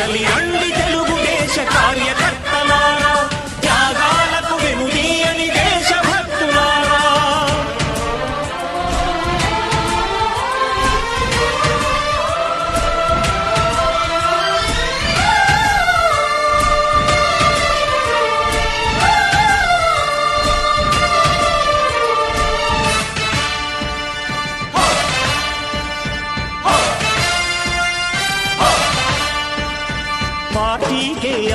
కదలి రండి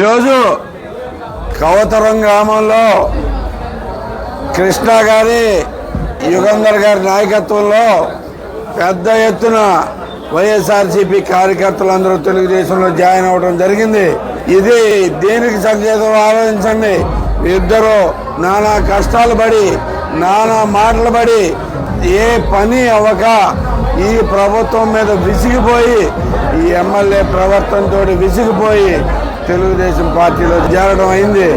ఈరోజు కవతరం గ్రామంలో కృష్ణ గారి యుగంధర్ గారి నాయకత్వంలో పెద్ద ఎత్తున వైఎస్ఆర్సీపీ కార్యకర్తలందరూ తెలుగుదేశంలో జాయిన్ అవ్వడం జరిగింది. ఇది దేనికి సంకేతం ఆలోచించండి. ఇద్దరు నానా కష్టాలు పడి నానా మాటలు పడి ఏ పని అవ్వక ఈ ప్రభుత్వం మీద విసిగిపోయి ఈ ఎమ్మెల్యే ప్రవర్తనతో విసిగిపోయి తెలుగుదేశం పార్టీలో చేరడం అయింది.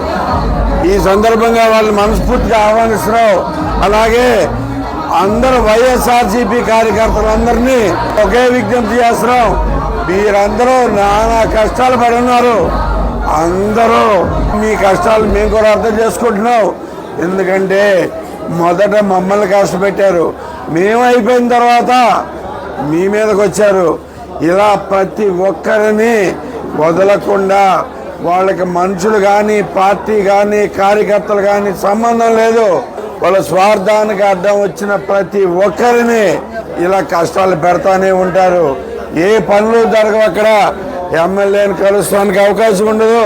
ఈ సందర్భంగా వాళ్ళు మనస్ఫూర్తిగా ఆహ్వానిస్తున్నాం అలాగే అందరూ వైఎస్ఆర్సీపీ కార్యకర్తలందరినీ ఒకే విజ్ఞప్తి చేస్తున్నాం. మీరందరూ నానా కష్టాలు పడి ఉన్నారు. అందరూ మీ కష్టాలు మేము కూడా అర్థం చేసుకుంటున్నాం. ఎందుకంటే మొదట మమ్మల్ని కష్టపెట్టారు. మేము అయిపోయిన తర్వాత మీ మీదకి వచ్చారు ఇలా ప్రతి ఒక్కరిని వదలకుండా వాళ్ళకి మనుషులు కానీ పార్టీ కానీ కార్యకర్తలు కానీ సంబంధం లేదు. వాళ్ళ స్వార్థానికి అడ్డం వచ్చిన ప్రతి ఒక్కరిని ఇలా కష్టాలు పెడతానే ఉంటారు. ఏ పనులు జరగవు అక్కడ. ఎమ్మెల్యేని కలుస్తానికి అవకాశం ఉండదు.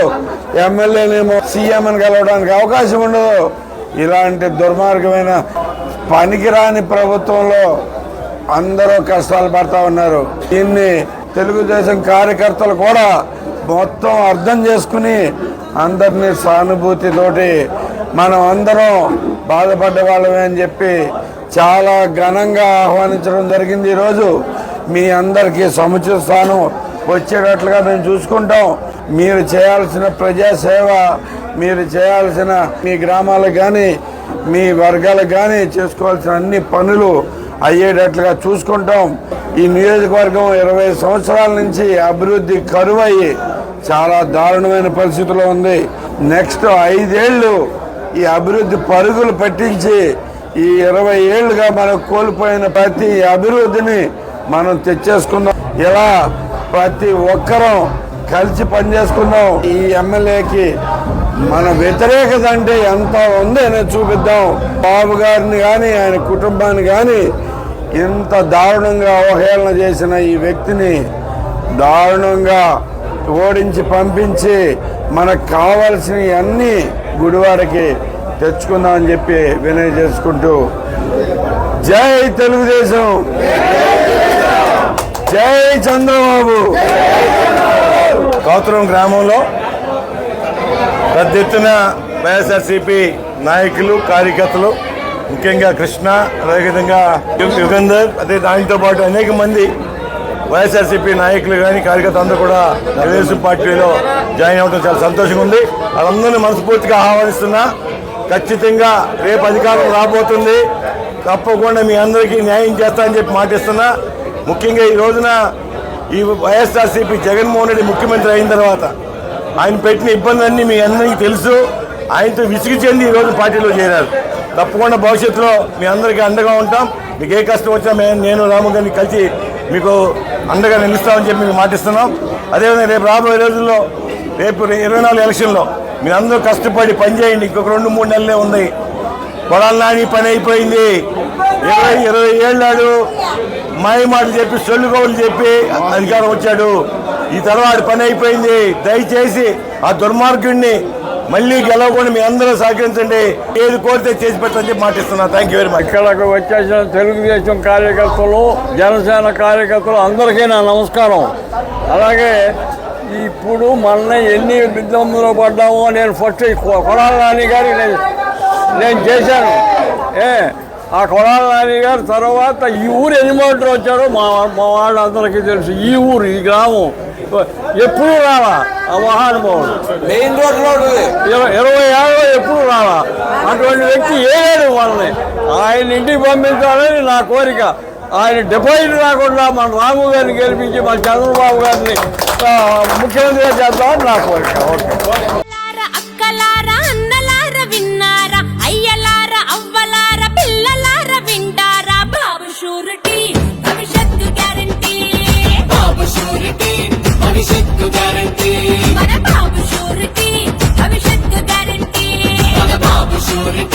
ఎమ్మెల్యేనేమో సీఎంని కలవడానికి అవకాశం ఉండదు. ఇలాంటి దుర్మార్గమైన పనికిరాని ప్రభుత్వంలో అందరూ కష్టాలు పడతా ఉన్నారు. దీన్ని తెలుగుదేశం కార్యకర్తలు కూడా మొత్తం అర్థం చేసుకుని అందరినీ సానుభూతితోటి మనం అందరం బాధపడ్డ వాళ్ళమే అని చెప్పి చాలా ఘనంగా ఆహ్వానించడం జరిగింది ఈరోజు. మీ అందరికీ సముచిత స్థానం వచ్చేటట్లుగా మేము చూసుకుంటాం. మీరు చేయాల్సిన ప్రజాసేవ మీరు చేయాల్సిన మీ గ్రామాలకు కానీ మీ వర్గాలకు కానీ చేసుకోవాల్సిన అన్ని పనులు అయ్యేటట్లుగా చూసుకుంటాం. ఈ నియోజకవర్గం ఇరవై సంవత్సరాల నుంచి అభివృద్ధి కరువయ్యి చాలా దారుణమైన పరిస్థితిలో ఉంది. నెక్స్ట్ ఐదేళ్ళు ఈ అభివృద్ధి పరుగులు పట్టించి ఈ ఇరవై ఏళ్ళుగా మనం కోల్పోయిన ప్రతి అభివృద్ధిని మనం తెచ్చేసుకుందాం. ఇలా ప్రతి ఒక్కరం కలిసి పనిచేసుకుందాం. ఈ ఎమ్మెల్యేకి మన వ్యతిరేకత అంటే ఎంత ఉంది అనేది చూపిద్దాం. బాబు గారిని కానీ ఆయన కుటుంబాన్ని కానీ ఇంత దారుణంగా అవహేళన చేసిన ఈ వ్యక్తిని దారుణంగా ఓడించి పంపించి మనకు కావాల్సినవి అన్నీ గుడివాడకి తెచ్చుకుందామని చెప్పి వినయ చేసుకుంటూ జై తెలుగుదేశం. జై చంద్రబాబు. కౌతరం గ్రామంలో పెద్ద ఎత్తున వైఎస్ఆర్సీపీ నాయకులు కార్యకర్తలు ముఖ్యంగా కృష్ణ అదేవిధంగా యు- యుగంధర్ అదే దానితో పాటు అనేక మంది వైఎస్ఆర్సీపీ నాయకులు కానీ కార్యకర్తలు అందరూ కూడా తెలుగుదేశం పార్టీలో జాయిన్ అవ్వడం చాలా సంతోషంగా ఉంది. వాళ్ళందరినీ మనస్ఫూర్తిగా ఆహ్వానిస్తున్నా. ఖచ్చితంగా రేపు అధికారం రాబోతుంది. తప్పకుండా మీ అందరికీ న్యాయం చేస్తానని చెప్పి మాటిస్తున్నా. ముఖ్యంగా ఈ రోజున ఈ వైఎస్ఆర్సీపీ జగన్మోహన్ రెడ్డి ముఖ్యమంత్రి అయిన తర్వాత ఆయన పెట్టిన ఇబ్బందులన్నీ మీ అందరికీ తెలుసు. ఆయనతో విసిగి చెంది ఈ రోజు పార్టీలో చేరారు. తప్పకుండా భవిష్యత్తులో మీ అందరికీ అండగా ఉంటాం. మీకు ఏ కష్టం వచ్చినా మేము నేను రాము గారిని కలిసి మీకు అండగా నిలుస్తామని చెప్పి మీకు మాటిస్తున్నాం. అదేవిధంగా రేపు రాబోయే రోజుల్లో రేపు ఇరవై నాలుగు ఎలక్షన్లో మీరందరూ కష్టపడి పనిచేయండి. ఇంకొక రెండు మూడు నెలలే ఉంది. పొలాల నాని పని అయిపోయింది. ఇరవై ఇరవై ఏళ్ళాడు. మాయ మాటలు చెప్పి సొల్లుగోలు చెప్పి అధికారం వచ్చాడు. ఈ తర్వాత పని అయిపోయింది. దయచేసి ఆ దుర్మార్గుడిని మళ్ళీ గెలవకుండా మీ అందరూ సహకరించండి. ఏది కోరితే చేసి పెట్టని చెప్పి మాటిస్తున్నా. థ్యాంక్ యూ వెరీ మచ్ ఇక్కడకు వచ్చేసిన తెలుగుదేశం కార్యకర్తలు జనసేన కార్యకర్తలు అందరికీ నా నమస్కారం. అలాగే ఇప్పుడు మొన్న ఎన్ని ఇబ్బందులు పడ్డామో నేను ఫస్ట్ కొ- కొడాల నాని గారి నేను నేను చేశాను. ఏ ఆ కొడాల నాని గారు తర్వాత ఈ ఊరు ఎన్ని మోటార్ వచ్చారో మా మా వాళ్ళందరికీ తెలుసు. ఈ ఊరు ఈ గ్రామం. ఎప్పుడు రాలా ఆ మహానుభావుడు. మెయిన్ రోడ్లో ఉంటుంది ఇరవై ఏళ్ళు ఎప్పుడు రాలా అటువంటి వ్యక్తి ఏలేడు వాళ్ళని ఆయన ఇంటికి పంపించాలని నా కోరిక. ఆయన డిపాజిట్ రాకుండా మన రాము గారిని గెలిపించి మన చంద్రబాబు గారిని ముఖ్యమంత్రిగా చేద్దామని నా కోరిక. ఓకే.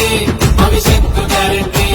గ్యారంటీ భవిష్యత్తు గ్యారంటీ